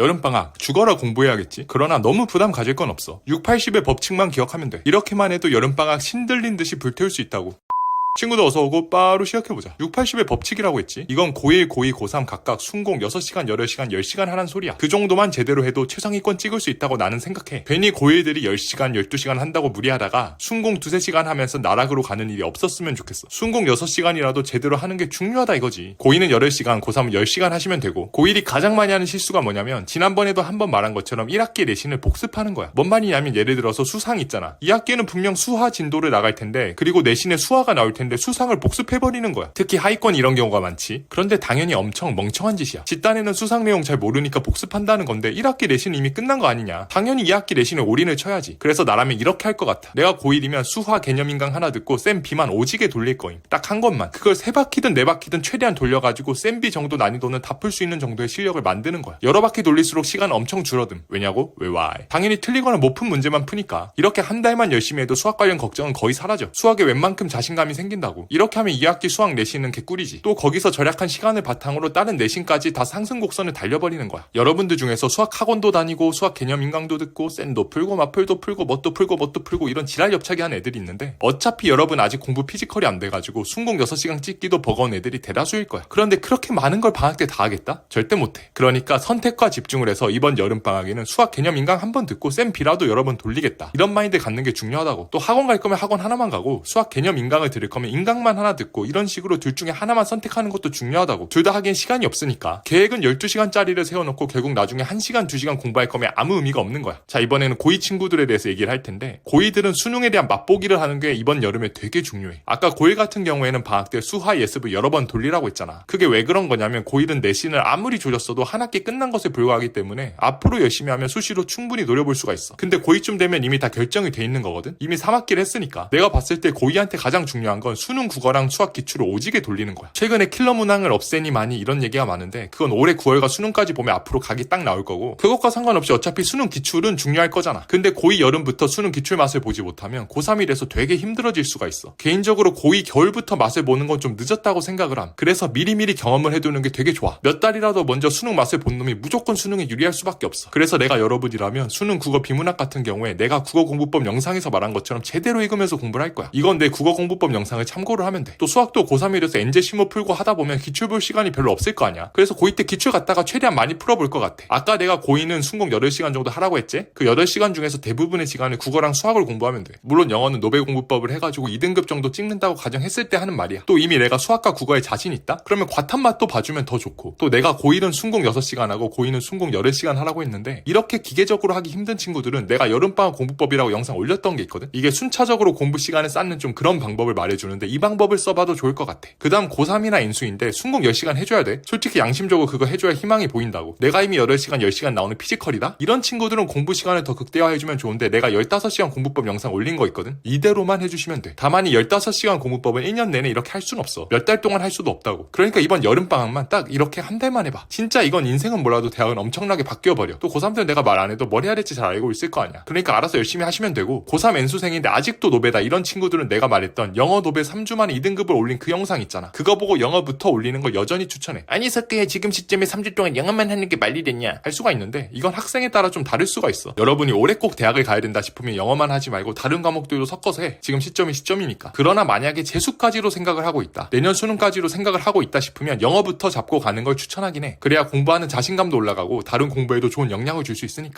여름방학 죽어라 공부해야겠지. 그러나 너무 부담 가질 건 없어. 6, 80의 법칙만 기억하면 돼. 이렇게만 해도 여름방학 신들린 듯이 불태울 수 있다고. 친구도 어서 오고 바로 시작해보자. 6, 80의 법칙이라고 했지. 이건 고1, 고2, 고3 각각 순공 6시간, 8시간, 10시간 하란 소리야. 그 정도만 제대로 해도 최상위권 찍을 수 있다고 나는 생각해. 괜히 고1들이 10시간, 12시간 한다고 무리하다가 순공 2, 3시간 하면서 나락으로 가는 일이 없었으면 좋겠어. 순공 6시간이라도 제대로 하는 게 중요하다 이거지. 고2는 8시간, 고3은 10시간 하시면 되고 고1이 가장 많이 하는 실수가 뭐냐면 지난번에도 한번 말한 것처럼 1학기 내신을 복습하는 거야. 뭔 말이냐면 예를 들어서 수상 있잖아. 2학기에는 분명 수화 진도를 나갈 텐데 그리고 내신에 수화가 나올 텐데 수상을 복습해버리는 거야. 특히 하위권 이런 경우가 많지. 그런데 당연히 엄청 멍청한 짓이야. 집단에는 수상 내용 잘 모르니까 복습한다는 건데 1학기 내신 이미 끝난 거 아니냐. 당연히 2학기 내신에 올인을 쳐야지. 그래서 나라면 이렇게 할 것 같아. 내가 고1이면 수화 개념 인강 하나 듣고 쌤 B만 오지게 돌릴 거임. 딱 한 것만. 그걸 세 바퀴든 네 바퀴든 최대한 돌려가지고 쌤 B 정도 난이도는 다 풀 수 있는 정도의 실력을 만드는 거야. 여러 바퀴 돌릴수록 시간 엄청 줄어듦. 왜냐고? 왜 why? 당연히 틀리거나 못 푼 문제만 푸니까. 이렇게 한 달만 열심히 해도 수학 관련 걱정은 거의 사라져. 수학에 웬만큼 자신감이 생 긴다고. 이렇게 하면 2학기 수학 내신은 개꿀이지. 또 거기서 절약한 시간을 바탕으로 다른 내신까지 다 상승 곡선을 달려버리는 거야. 여러분들 중에서 수학 학원도 다니고 수학 개념 인강도 듣고 쌤도 풀고 마플도 풀고 뭣도 풀고 뭣도 풀고 이런 지랄 옆차기 한 애들이 있는데 어차피 여러분 아직 공부 피지컬이 안 돼가지고 순공 6시간 찍기도 버거운 애들이 대다수일 거야. 그런데 그렇게 많은 걸 방학 때 다 하겠다? 절대 못해. 그러니까 선택과 집중을 해서 이번 여름 방학에는 수학 개념 인강 한 번 듣고 쌤 B라도 여러 번 돌리겠다. 이런 마인드 갖는 게 중요하다고. 또 학원 갈 거면 학원 하나만 가고 수학 개념 인강을 들을 거면 인강만 하나 듣고 이런 식으로 둘 중에 하나만 선택하는 것도 중요하다고. 둘 다 하기엔 시간이 없으니까. 계획은 12시간짜리를 세워놓고 결국 나중에 1시간, 2시간 공부할 거면 아무 의미가 없는 거야. 자, 이번에는 고2 친구들에 대해서 얘기를 할 텐데 고2들은 수능에 대한 맛보기를 하는 게 이번 여름에 되게 중요해. 아까 고1 같은 경우에는 방학 때 수화 예습을 여러 번 돌리라고 했잖아. 그게 왜 그런 거냐면 고1은 내신을 아무리 졸였어도 한 학기 끝난 것에 불과하기 때문에 앞으로 열심히 하면 수시로 충분히 노려볼 수가 있어. 근데 고2쯤 되면 이미 다 결정이 돼 있는 거거든. 이미 3학기를 했으니까. 내가 봤을 때 고2한테 가장 중요한 건 수능 국어랑 수학 기출을 오지게 돌리는 거야. 최근에 킬러 문항을 없애니 많이 이런 얘기가 많은데 그건 올해 9월과 수능까지 보면 앞으로 각이 딱 나올 거고 그것과 상관없이 어차피 수능 기출은 중요할 거잖아. 근데 고2 여름부터 수능 기출 맛을 보지 못하면 고3이 돼서 되게 힘들어질 수가 있어. 개인적으로 고2 겨울부터 맛을 보는 건 좀 늦었다고 생각을 함. 그래서 미리미리 경험을 해두는 게 되게 좋아. 몇 달이라도 먼저 수능 맛을 본 놈이 무조건 수능에 유리할 수밖에 없어. 그래서 내가 여러분이라면 수능 국어 비문학 같은 경우에 내가 국어 공부법 영상에서 말한 것처럼 제대로 읽으면서 공부를 할 거야. 이건 내 국어 공부법 영상 을 참고를 하면 돼. 또 수학도 고3이 돼서 엔제 시모 풀고 하다 보면 기출 볼 시간이 별로 없을 거 아니야. 그래서 고2 때 기출 갖다가 최대한 많이 풀어볼 것 같아. 아까 내가 고2는 순공 8시간 정도 하라고 했지? 그 8시간 중에서 대부분의 시간을 국어랑 수학을 공부하면 돼. 물론 영어는 노벨 공부법을 해가지고 2등급 정도 찍는다고 가정했을 때 하는 말이야. 또 이미 내가 수학과 국어에 자신 있다? 그러면 과탄 맛도 봐주면 더 좋고. 또 내가 고1은 순공 6시간 하고 고2는 순공 8시간 하라고 했는데 이렇게 기계적으로 하기 힘든 친구들은 내가 여름방학 공부법이라고 영상 올렸던 게 있거든? 이게 순차적으로 공부 시간을 쌓는 좀 그런 방법을 말해주는 데 이 방법을 써봐도 좋을 것 같아. 그 다음 고3이나 인수인데 순공 10시간 해줘야 돼. 솔직히 양심적으로 그거 해줘야 희망이 보인다고. 내가 이미 8시간, 10시간 나오는 피지컬이다? 이런 친구들은 공부 시간을 더 극대화해주면 좋은데 내가 15시간 공부법 영상 올린 거 있거든? 이대로만 해주시면 돼. 다만 이 15시간 공부법은 1년 내내 이렇게 할 순 없어. 몇 달 동안 할 수도 없다고. 그러니까 이번 여름방학만 딱 이렇게 한 달만 해봐. 진짜 이건 인생은 몰라도 대학은 엄청나게 바뀌어버려. 또 고3 때는 내가 말 안 해도 뭘 해야 될지 잘 알고 있을 거 아니야. 그러니까 알아서 열심히 하시면 되고 고3 N수생인데 아직도 노베다 이런 친구들은 내가 말했던 영어 노베 3주 만에 2등급을 올린 그 영상 있잖아. 그거 보고 영어부터 올리는 거 여전히 추천해. 아니 석기야 지금 시점에 3주 동안 영어만 하는 게 말이 됐냐? 할 수가 있는데 이건 학생에 따라 좀 다를 수가 있어. 여러분이 올해 꼭 대학을 가야 된다 싶으면 영어만 하지 말고 다른 과목들도 섞어서 해. 지금 시점이 시점이니까. 그러나 만약에 재수까지로 생각을 하고 있다. 내년 수능까지로 생각을 하고 있다 싶으면 영어부터 잡고 가는 걸 추천하긴 해. 그래야 공부하는 자신감도 올라가고 다른 공부에도 좋은 영향을 줄 수 있으니까.